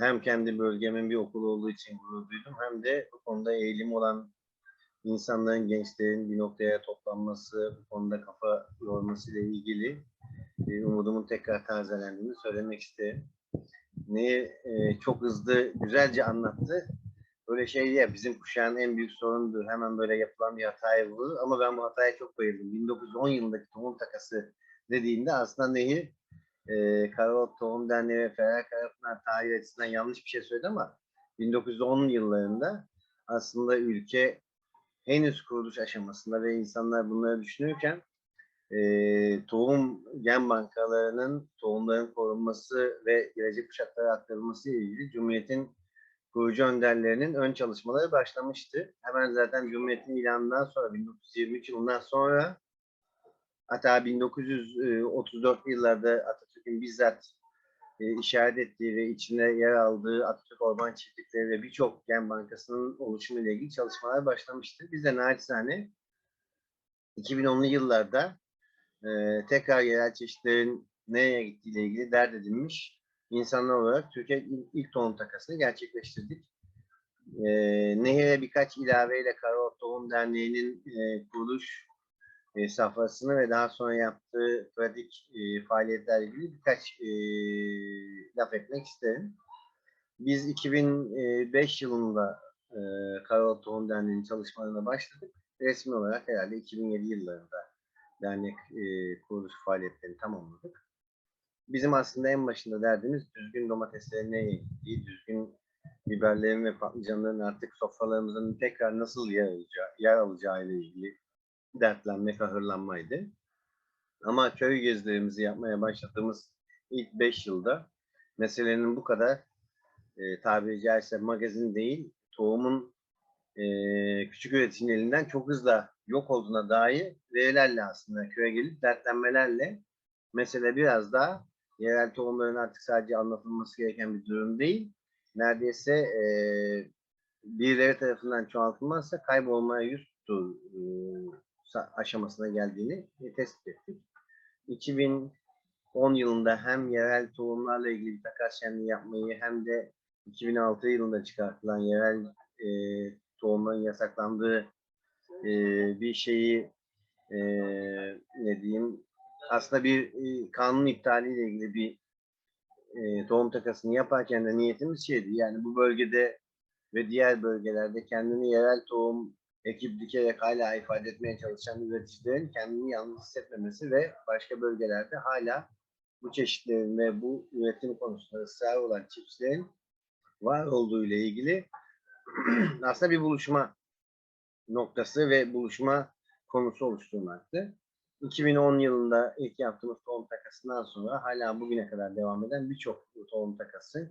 hem kendi bölgemin bir okulu olduğu için gurur duydum hem de bu konuda eğilim olan insanların, gençlerin bir noktaya toplanması, bu konuda kafa yorması ile ilgili e, umudumun tekrar tazelendiğini söylemek isterim. Neyi e, çok hızlı, güzelce anlattı. Böyle şey ya bizim kuşağın en büyük sorunudur. Hemen böyle yapılan bir hataya vurur. Ama ben bu hataya çok bayıldım. 1910 yılındaki tohum takası dediğinde aslında Nehir e, Karalot Tohum Derneği ve Ferhat Karapınar tarihi açısından yanlış bir şey söyledi ama 1910 yıllarında aslında ülke henüz kuruluş aşamasında ve insanlar bunları düşünürken e, tohum gen bankalarının tohumların korunması ve gelecek kuşaklara aktarılması ile ilgili Cumhuriyet'in kurucu önderlerinin ön çalışmaları başlamıştı. Hemen zaten Cumhuriyet'in ilanından sonra 1923 yılından sonra hatta 1934 yıllarda Atatürk'ün bizzat e, işaret ettiği ve içinde yer aldığı Atatürk Orman Çiftlikleri ve birçok gen bankasının oluşumu ile ilgili çalışmalar başlamıştı. Biz de naçizane 2010'lu yıllarda e, tekrar yerel çeşitlerin nereye gittiği ile ilgili dert edilmiş insanlar olarak Türkiye ilk, tohum takasını gerçekleştirdik. E, Nehir'e birkaç ilaveyle Karaot Tohum Derneği'nin e, kuruluş e, safhasını ve daha sonra yaptığı pratik e, faaliyetlerle ilgili birkaç e, laf etmek isterim. Biz 2005 yılında e, Karaot Tohum Derneği'nin çalışmalarına başladık. Resmi olarak herhalde 2007 yıllarında dernek e, kuruluş faaliyetlerini tamamladık. Bizim aslında en başında derdimiz düzgün domateslerin neye düzgün biberlerin ve patlıcanların artık sofralarımızın tekrar nasıl yer alacağı, yer alacağı ile ilgili dertlenme, kahırlanmaydı. Ama köy gezilerimizi yapmaya başladığımız ilk 5 yılda meselenin bu kadar e, tabiri caizse magazin değil, tohumun e, küçük üreticinin elinden çok hızlı yok olduğuna dair verilerle aslında köye gelip dertlenmelerle mesele biraz daha yerel tohumların artık sadece anlatılması gereken bir durum değil. Neredeyse e, birileri tarafından çoğaltılmazsa kaybolmaya yüz tuttuğu e, aşamasına geldiğini tespit ettik. 2010 yılında hem yerel tohumlarla ilgili bir takas şenliği yapmayı hem de 2006 yılında çıkartılan yerel e, tohumların yasaklandığı e, bir şeyi e, ne diyeyim aslında bir e, kanun iptaliyle ilgili bir e, tohum takasını yaparken de niyetimiz şeydi yani bu bölgede ve diğer bölgelerde kendini yerel tohum ekip dikerek hala ifade etmeye çalışan üreticilerin kendini yalnız hissetmemesi ve başka bölgelerde hala bu çeşitlerin ve bu üretim konusunda ısrar olan çiftçilerin var olduğu ile ilgili aslında bir buluşma noktası ve buluşma konusu oluşturmaktı. 2010 yılında ilk yaptığımız tohum takasından sonra hala bugüne kadar devam eden birçok tohum takası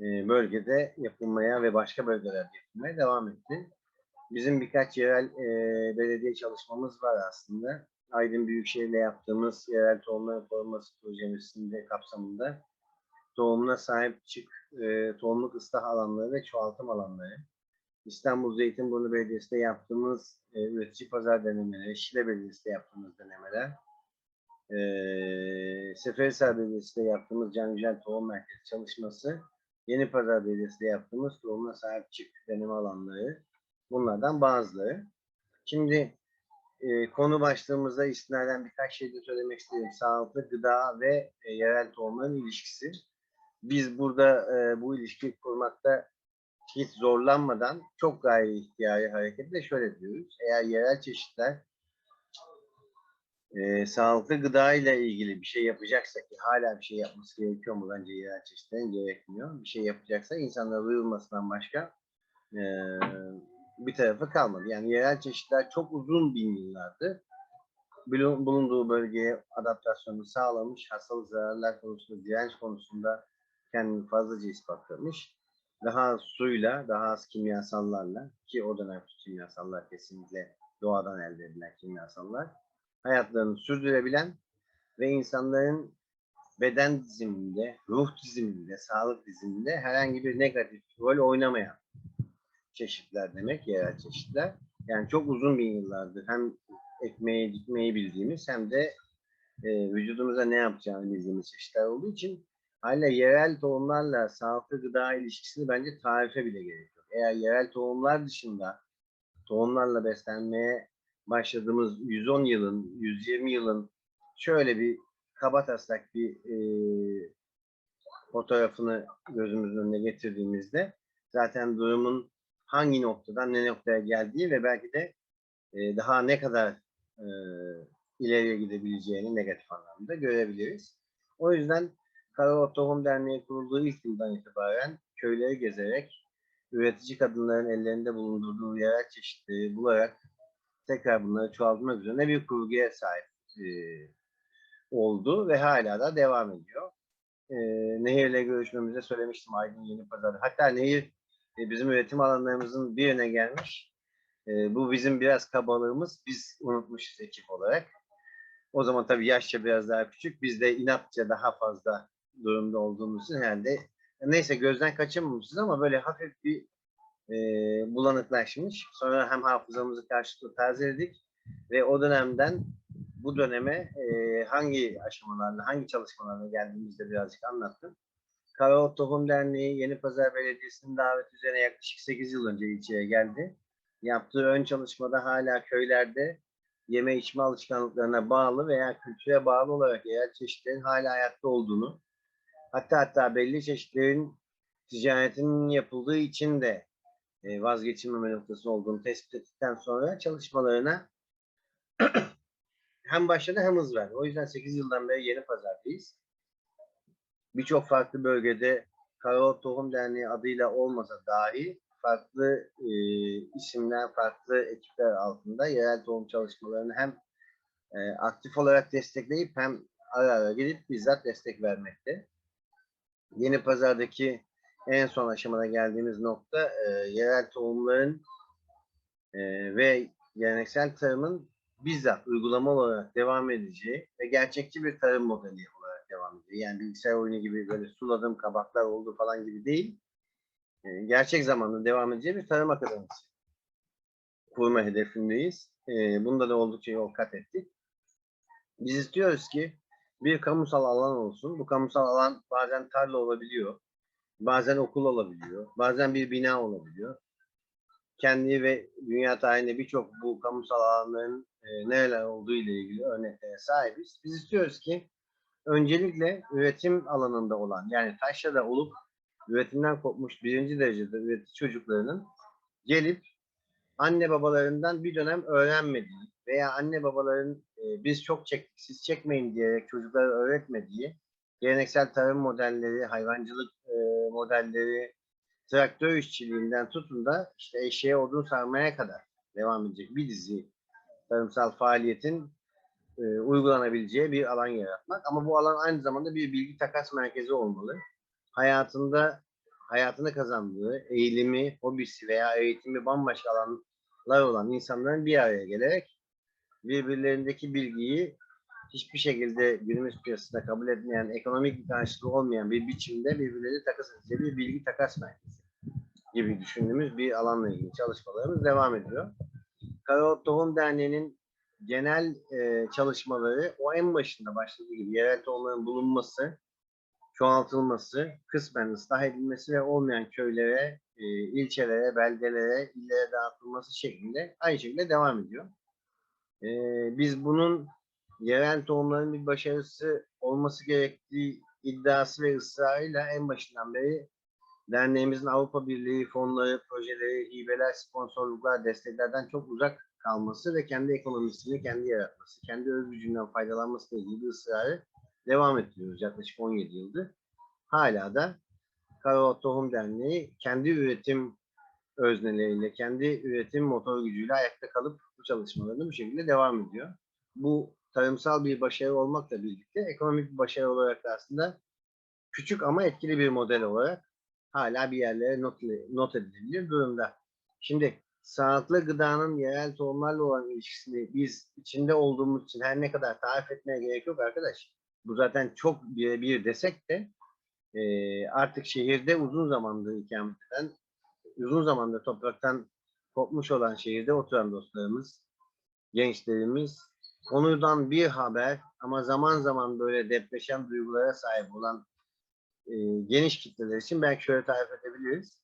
bölgede yapılmaya ve başka bölgelerde yapılmaya devam etti. Bizim birkaç yerel e, belediye çalışmamız var aslında. Aydın Büyükşehir'le yaptığımız yerel tohumların korunması projemizinde kapsamında tohumuna sahip çık, e, tohumluk ıslah alanları ve çoğaltım alanları. İstanbul Zeytinburnu Belediyesi'nde yaptığımız e, üretici pazar denemeleri, Şile Belediyesi'nde yaptığımız denemeler, e, Seferihisar Belediyesi'nde yaptığımız Can Yücel Tohum Merkezi çalışması, Yeni Pazar Belediyesi'nde yaptığımız tohumuna sahip çık deneme alanları, Bunlardan bazıları. Şimdi e, konu başlığımızda istinaden birkaç şey de söylemek istedim. Sağlıklı gıda ve e, yerel tohumların ilişkisi. Biz burada e, bu ilişkiyi kurmakta hiç zorlanmadan çok gayri ihtiyari hareketle şöyle diyoruz. Eğer yerel çeşitler e, sağlıklı gıda ile ilgili bir şey yapacaksa ki hala bir şey yapması gerekiyor mu bence yerel çeşitlerin gerekmiyor. Bir şey yapacaksa insanlara duyulmasından başka e, bir tarafı kalmadı. Yani yerel çeşitler çok uzun bin yıllardır bulunduğu bölgeye adaptasyonu sağlamış, hastalık zararlar konusunda, direnç konusunda kendini fazlaca ispatlamış. Daha suyla, daha az kimyasallarla ki o dönem kimyasallar kesinlikle doğadan elde edilen kimyasallar hayatlarını sürdürebilen ve insanların beden diziminde, ruh diziminde, sağlık diziminde herhangi bir negatif rol oynamayan çeşitler demek, yerel çeşitler. Yani çok uzun bin yıllardır hem ekmeği dikmeyi bildiğimiz hem de e, vücudumuza ne yapacağını bildiğimiz çeşitler olduğu için Hala yerel tohumlarla sağlıklı gıda ilişkisini bence tarife bile gerek yok. Eğer yerel tohumlar dışında tohumlarla beslenmeye başladığımız 110 yılın, 120 yılın şöyle bir kaba taslak bir e, fotoğrafını gözümüzün önüne getirdiğimizde zaten durumun hangi noktadan ne noktaya geldiği ve belki de e, daha ne kadar e, ileriye gidebileceğini negatif anlamda görebiliriz. O yüzden Karaot Tohum Derneği kurulduğu ilk yıldan itibaren köyleri gezerek üretici kadınların ellerinde bulundurduğu yerel çeşitleri bularak tekrar bunları çoğaltmak üzerine bir kurguya sahip e, oldu ve hala da devam ediyor. E, Nehir'le görüşmemizde söylemiştim Aydın Yeni Pazar'da. Hatta Nehir bizim üretim alanlarımızın birine gelmiş. E, bu bizim biraz kabalığımız. Biz unutmuşuz ekip olarak. O zaman tabii yaşça biraz daha küçük. Biz de inatça daha fazla durumda olduğumuz için herhalde neyse gözden kaçırmamışız ama böyle hafif bir e, bulanıklaşmış. Sonra hem hafızamızı karşılıklı tazeledik ve o dönemden bu döneme e, hangi aşamalarla, hangi çalışmalarla geldiğimizde birazcık anlattım. Karaot Tohum Derneği Yeni Pazar Belediyesi'nin davet üzerine yaklaşık 8 yıl önce ilçeye geldi. Yaptığı ön çalışmada hala köylerde yeme içme alışkanlıklarına bağlı veya kültüre bağlı olarak yerel çeşitlerin hala hayatta olduğunu, hatta hatta belli çeşitlerin ticaretinin yapıldığı için de e, vazgeçilmeme noktası olduğunu tespit ettikten sonra çalışmalarına hem başladı hem hız verdi. O yüzden 8 yıldan beri yeni pazardayız. Birçok farklı bölgede Karaot Tohum Derneği adıyla olmasa dahi farklı e, isimler, farklı ekipler altında yerel tohum çalışmalarını hem e, aktif olarak destekleyip hem ara ara gidip bizzat destek vermekte. Yeni pazardaki en son aşamada geldiğimiz nokta e, yerel tohumların e, ve geleneksel tarımın bizzat uygulama olarak devam edeceği ve gerçekçi bir tarım modeli devam edeceği. Yani bilgisayar oyunu gibi böyle suladım kabaklar oldu falan gibi değil. E, gerçek zamanlı devam edeceği bir tarım akademisi kurma hedefindeyiz. E, bunda da oldukça yol kat ettik. Biz istiyoruz ki bir kamusal alan olsun. Bu kamusal alan bazen tarla olabiliyor. Bazen okul olabiliyor. Bazen bir bina olabiliyor. Kendi ve dünya tarihinde birçok bu kamusal alanların e, nereler olduğu ile ilgili örneklere sahibiz. Biz istiyoruz ki öncelikle üretim alanında olan yani taşrada olup üretimden kopmuş birinci derecede üretici çocuklarının gelip anne babalarından bir dönem öğrenmediği veya anne babaların e, biz çok çektik siz çekmeyin diyerek çocuklara öğretmediği geleneksel tarım modelleri, hayvancılık e, modelleri, traktör işçiliğinden tutun da işte eşeğe odun sarmaya kadar devam edecek bir dizi tarımsal faaliyetin e, uygulanabileceği bir alan yaratmak. Ama bu alan aynı zamanda bir bilgi takas merkezi olmalı. Hayatında hayatını kazandığı, eğilimi, hobisi veya eğitimi bambaşka alanlar olan insanların bir araya gelerek birbirlerindeki bilgiyi hiçbir şekilde günümüz piyasasında kabul etmeyen, ekonomik bir karşılığı olmayan bir biçimde birbirleri takas edeceği bir bilgi takas merkezi gibi düşündüğümüz bir alanla ilgili çalışmalarımız devam ediyor. Karaot Tohum Derneği'nin genel e, çalışmaları o en başında başladığı gibi yerel tohumların bulunması, çoğaltılması, kısmen ıslah edilmesi ve olmayan köylere, e, ilçelere, beldelere, illere dağıtılması şeklinde aynı şekilde devam ediyor. E, biz bunun yerel tohumların bir başarısı olması gerektiği iddiası ve ısrarıyla en başından beri derneğimizin Avrupa Birliği fonları, projeleri, hibeler, sponsorluklar, desteklerden çok uzak kalması ve kendi ekonomisini kendi yaratması, kendi öz gücünden faydalanması ile ilgili ısrarı devam ettiriyoruz yaklaşık 17 yıldır. Hala da Karaot Tohum Derneği kendi üretim özneleriyle, kendi üretim motor gücüyle ayakta kalıp bu çalışmalarını bu şekilde devam ediyor. Bu tarımsal bir başarı olmakla birlikte ekonomik bir başarı olarak da aslında küçük ama etkili bir model olarak hala bir yerlere not, not edilebilir durumda. Şimdi sağlıklı gıdanın yerel tohumlarla olan ilişkisini biz içinde olduğumuz için her ne kadar tarif etmeye gerek yok arkadaş. Bu zaten çok bir desek de e, artık şehirde uzun zamandır ikamet eden, uzun zamandır topraktan kopmuş olan şehirde oturan dostlarımız, gençlerimiz konudan bir haber ama zaman zaman böyle depreşen duygulara sahip olan e, geniş kitleler için belki şöyle tarif edebiliriz.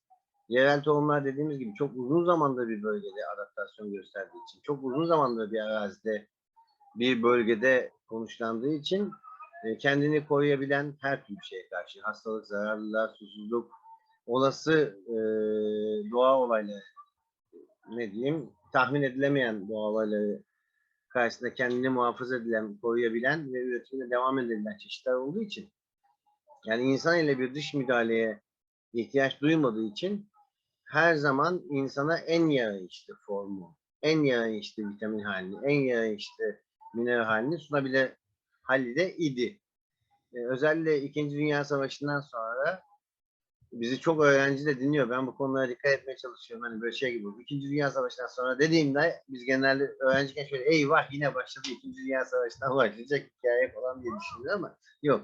Yerel tohumlar dediğimiz gibi çok uzun zamandır bir bölgede adaptasyon gösterdiği için, çok uzun zamandır bir arazide, bir bölgede konuşlandığı için e, kendini koruyabilen her türlü şeye karşı, hastalık, zararlılar, susuzluk, olası e, doğa olayları, ne diyeyim, tahmin edilemeyen doğa olayları karşısında kendini muhafaza edilen, koruyabilen ve üretimine devam edilen çeşitler olduğu için yani insan ile bir dış müdahaleye ihtiyaç duymadığı için her zaman insana en yarayışlı formu, en yarayışlı vitamin halini, en yarayışlı mineral halini sunabilir halde idi. Ee, özellikle İkinci Dünya Savaşı'ndan sonra bizi çok öğrenci de dinliyor. Ben bu konulara dikkat etmeye çalışıyorum. Hani böyle şey gibi. İkinci Dünya Savaşı'ndan sonra dediğimde biz genelde öğrenciyken şöyle eyvah yine başladı İkinci Dünya Savaşı'ndan başlayacak hikaye falan diye düşünüyor ama yok.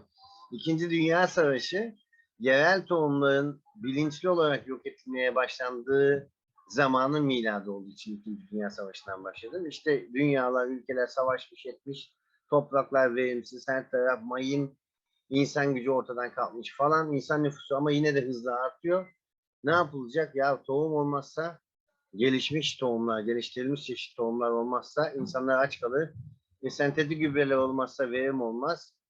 İkinci Dünya Savaşı yerel tohumların bilinçli olarak yok edilmeye başlandığı zamanın miladı olduğu için İkinci Dünya Savaşı'ndan başladı. İşte dünyalar, ülkeler savaşmış etmiş, topraklar verimsiz, her taraf mayın, insan gücü ortadan kalkmış falan, insan nüfusu ama yine de hızla artıyor. Ne yapılacak? Ya tohum olmazsa, gelişmiş tohumlar, geliştirilmiş çeşit tohumlar olmazsa insanlar aç kalır. E, sentetik gübreler olmazsa verim olmaz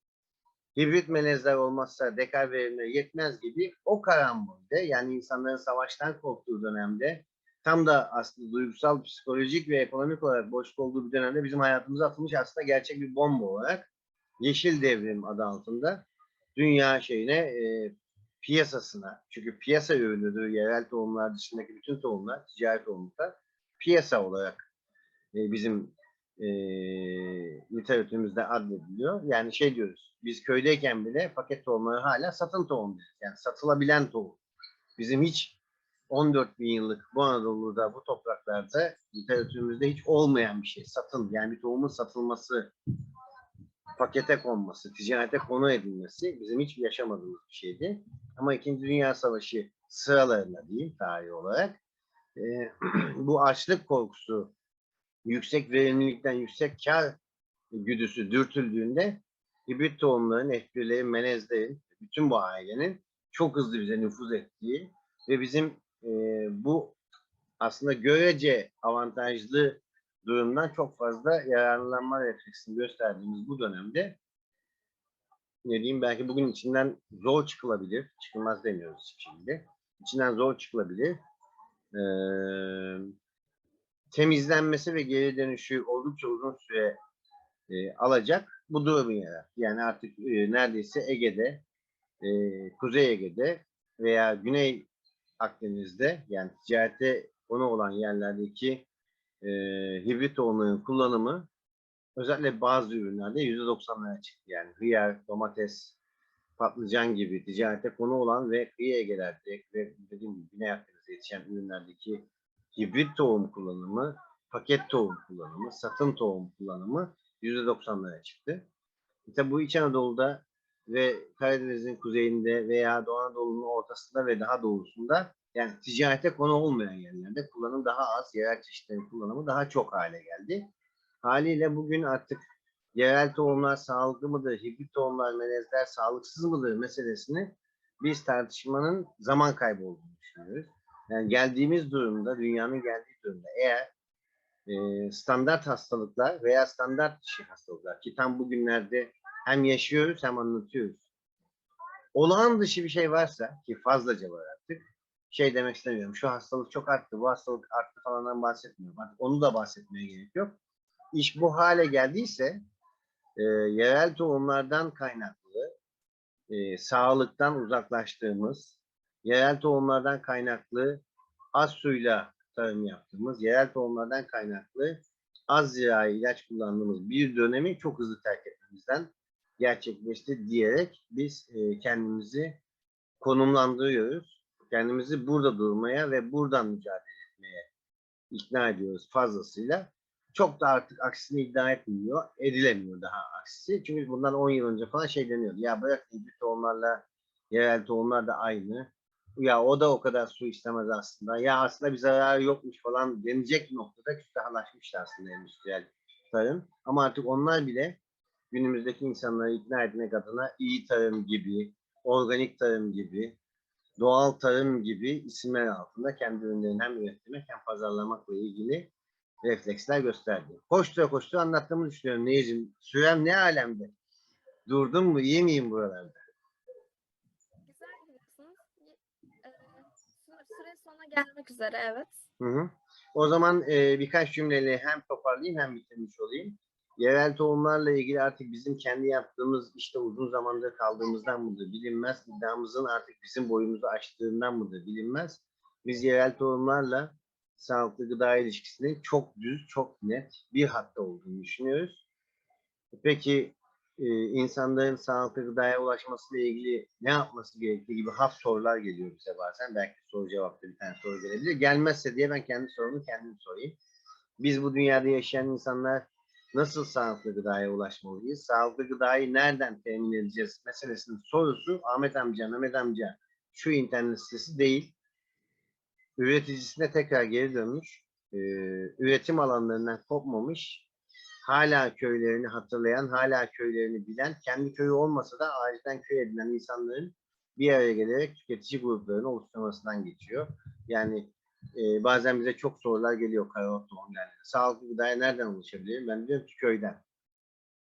hibrit melezler olmazsa dekar verimleri yetmez gibi o karambolde yani insanların savaştan korktuğu dönemde tam da aslında duygusal, psikolojik ve ekonomik olarak boşluk olduğu bir dönemde bizim hayatımıza atılmış aslında gerçek bir bomba olarak Yeşil Devrim adı altında dünya şeyine e, piyasasına çünkü piyasa ürünüdür yerel tohumlar dışındaki bütün tohumlar, ticari tohumlar piyasa olarak e, bizim e, literatürümüzde adlediliyor. Yani şey diyoruz, biz köydeyken bile paket tohumları hala satın tohum deriz. Yani satılabilen tohum. Bizim hiç 14 bin yıllık bu Anadolu'da, bu topraklarda literatürümüzde hiç olmayan bir şey. Satın, yani bir tohumun satılması, pakete konması, ticarete konu edilmesi bizim hiç yaşamadığımız bir şeydi. Ama İkinci Dünya Savaşı sıralarında diyeyim tarih olarak e, bu açlık korkusu yüksek verimlilikten yüksek kar güdüsü dürtüldüğünde hibrit tohumların, F1'lerin, melezlerin, bütün bu ailenin çok hızlı bize nüfuz ettiği ve bizim e, bu aslında görece avantajlı durumdan çok fazla yararlanma refleksini gösterdiğimiz bu dönemde ne diyeyim belki bugün içinden zor çıkılabilir. Çıkılmaz demiyoruz şekilde. İçinden zor çıkılabilir. Ee, temizlenmesi ve geri dönüşü oldukça uzun süre e, alacak bu durumu yarattı. Yani artık e, neredeyse Ege'de, e, Kuzey Ege'de veya Güney Akdeniz'de yani ticarete konu olan yerlerdeki e, hibrit tohumların kullanımı özellikle bazı ürünlerde %90'lara çıktı. Yani hıyar, domates, patlıcan gibi ticarete konu olan ve kıyı Ege'lerde ve dediğim gibi Güney Akdeniz'de yetişen ürünlerdeki hibrit tohum kullanımı, paket tohum kullanımı, satın tohum kullanımı %90'lara çıktı. İşte bu İç Anadolu'da ve Karadeniz'in kuzeyinde veya Doğu Anadolu'nun ortasında ve daha doğusunda yani ticarete konu olmayan yerlerde kullanım daha az, yerel çeşitlerin kullanımı daha çok hale geldi. Haliyle bugün artık yerel tohumlar sağlıklı mıdır, hibrit tohumlar, melezler sağlıksız mıdır meselesini biz tartışmanın zaman kaybı olduğunu düşünüyoruz. Yani geldiğimiz durumda, dünyanın geldiği durumda eğer e, standart hastalıklar veya standart dışı hastalıklar ki tam bugünlerde hem yaşıyoruz hem anlatıyoruz. Olağan dışı bir şey varsa ki fazlaca var artık şey demek istemiyorum. Şu hastalık çok arttı, bu hastalık arttı falandan bahsetmiyorum. Artık onu da bahsetmeye gerek yok. İş bu hale geldiyse e, yerel tohumlardan kaynaklı e, sağlıktan uzaklaştığımız, yerel tohumlardan kaynaklı az suyla tarım yaptığımız, yerel tohumlardan kaynaklı az zirai ilaç kullandığımız bir dönemi çok hızlı terk etmemizden gerçekleşti diyerek biz e, kendimizi konumlandırıyoruz. Kendimizi burada durmaya ve buradan mücadele etmeye ikna ediyoruz fazlasıyla. Çok da artık aksini iddia etmiyor, edilemiyor daha aksi. Çünkü bundan 10 yıl önce falan şey deniyordu. Ya bırak hibrit tohumlarla yerel tohumlar da aynı. Ya o da o kadar su istemez aslında. Ya aslında bir zararı yokmuş falan denecek noktada küstahlaşmıştı aslında endüstriyel tarım. Ama artık onlar bile günümüzdeki insanları ikna etmek adına iyi tarım gibi, organik tarım gibi, doğal tarım gibi isimler altında kendi ürünlerini hem üretmek hem pazarlamakla ilgili refleksler gösterdi. Koştura koştura anlattığımı düşünüyorum Neyciğim. Sürem ne alemde? Durdun mu? İyi miyim buralarda? Gelmek üzere evet. Hı hı. O zaman e, birkaç cümleyle hem toparlayayım hem bitirmiş olayım. Yerel tohumlarla ilgili artık bizim kendi yaptığımız işte uzun zamandır kaldığımızdan mıdır bilinmez. İddiamızın artık bizim boyumuzu aştığından mıdır bilinmez. Biz yerel tohumlarla sağlıklı gıda ilişkisinin çok düz, çok net bir hatta olduğunu düşünüyoruz. Peki e, insanların sağlıklı gıdaya ulaşmasıyla ilgili ne yapması gerektiği gibi hap sorular geliyor bize bazen. Belki soru cevapta bir tane soru gelebilir. Gelmezse diye ben kendi sorumu kendim sorayım. Biz bu dünyada yaşayan insanlar nasıl sağlıklı gıdaya ulaşmalıyız? Sağlıklı gıdayı nereden temin edeceğiz meselesinin sorusu Ahmet amca, Mehmet amca şu internet sitesi değil. Üreticisine tekrar geri dönmüş. Ee, üretim alanlarından kopmamış. Hala köylerini hatırlayan, hala köylerini bilen, kendi köyü olmasa da acilen köy edinen insanların bir araya gelerek tüketici gruplarını oluşturmasından geçiyor. Yani e, bazen bize çok sorular geliyor karayol tohumlarında. Sağlıklı gıdaya nereden ulaşabilirim? Ben diyorum ki köyden.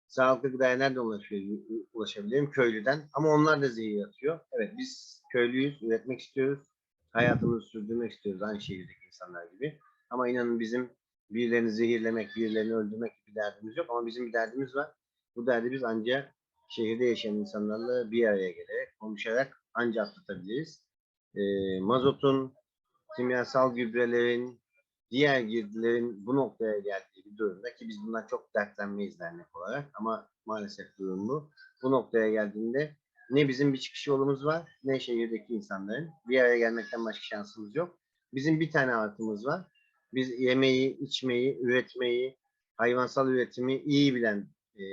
Sağlıklı gıdaya nereden ulaşabilirim? Köylüden. Ama onlar da zehir atıyor. Evet biz köylüyüz, üretmek istiyoruz. Hayatımızı sürdürmek istiyoruz aynı şehirdeki insanlar gibi. Ama inanın bizim birilerini zehirlemek, birilerini öldürmek gibi derdimiz yok. Ama bizim bir derdimiz var. Bu derdi biz ancak şehirde yaşayan insanlarla bir araya gelerek, konuşarak ancak atlatabiliriz. E, mazotun, kimyasal gübrelerin, diğer girdilerin bu noktaya geldiği bir durumda ki biz bundan çok dertlenmeyiz dernek olarak ama maalesef durum bu. Bu noktaya geldiğinde ne bizim bir çıkış yolumuz var ne şehirdeki insanların. Bir araya gelmekten başka şansımız yok. Bizim bir tane artımız var. Biz yemeği, içmeyi, üretmeyi, hayvansal üretimi iyi bilen e,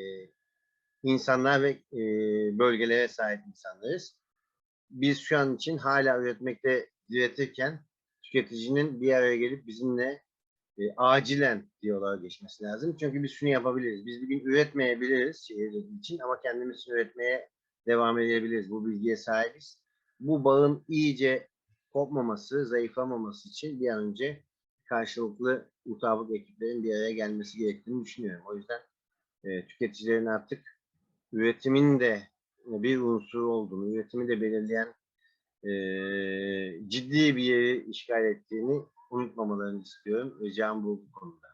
insanlar ve e, bölgelere sahip insanlarız. Biz şu an için hala üretmekte diretirken tüketicinin bir araya gelip bizimle e, acilen diyaloğa geçmesi lazım. Çünkü biz şunu yapabiliriz. Biz bir gün üretmeyebiliriz şehirler için ama kendimiz üretmeye devam edebiliriz. Bu bilgiye sahibiz. Bu bağın iyice kopmaması, zayıflamaması için bir an önce karşılıklı mutabık ekiplerin bir araya gelmesi gerektiğini düşünüyorum. O yüzden e, tüketicilerin artık üretimin de bir unsur olduğunu, üretimi de belirleyen e, ciddi bir yeri işgal ettiğini unutmamalarını istiyorum. Ricam bu konuda.